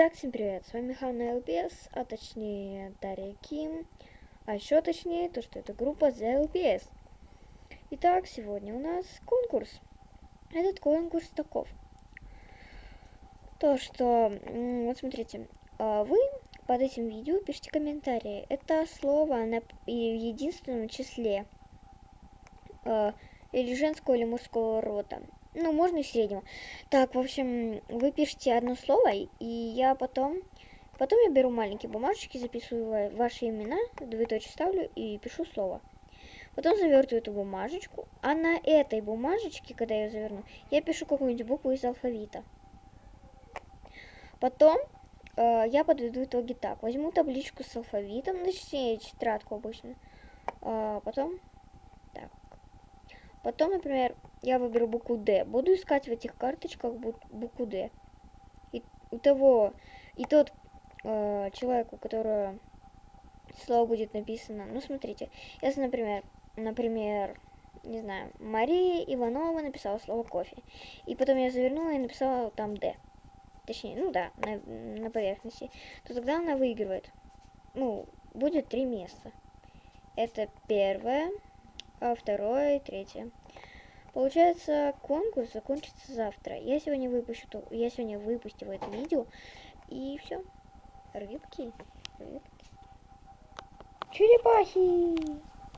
Итак, всем привет, с вами Ханна ЛПС, а точнее Дарья Ким, а еще точнее то, что это группа The LPS. Итак, сегодня у нас конкурс. Этот конкурс таков. То, что, вот смотрите, а, вы под этим видео пишите комментарии. Это слово на единственном числе. А, или женского, или мужского рода. Ну, можно и среднего. Так, в общем, вы пишете одно слово, и я потом... Потом я беру маленькие бумажечки, записываю ваши имена, двоеточие ставлю и пишу слово. Потом завертываю эту бумажечку, а на этой бумажечке, когда я ее заверну, я пишу какую-нибудь букву из алфавита. Потом э, я подведу итоги так. Возьму табличку с алфавитом, точнее, тетрадку обычно. А потом Потом, например, я выберу букву D. Буду искать в этих карточках букву D. И у того, и тот э, человек, у которого слово будет написано, ну, смотрите, если, например, например, не знаю, Мария Иванова написала слово кофе. И потом я завернула и написала там D. Точнее, ну да, на, на поверхности. То тогда она выигрывает. Ну, будет три места. Это первое, второе и третье. Получается, конкурс закончится завтра. Я сегодня выпущу, я сегодня выпустила это видео. И все. Рыбки. Рыбки. Черепахи.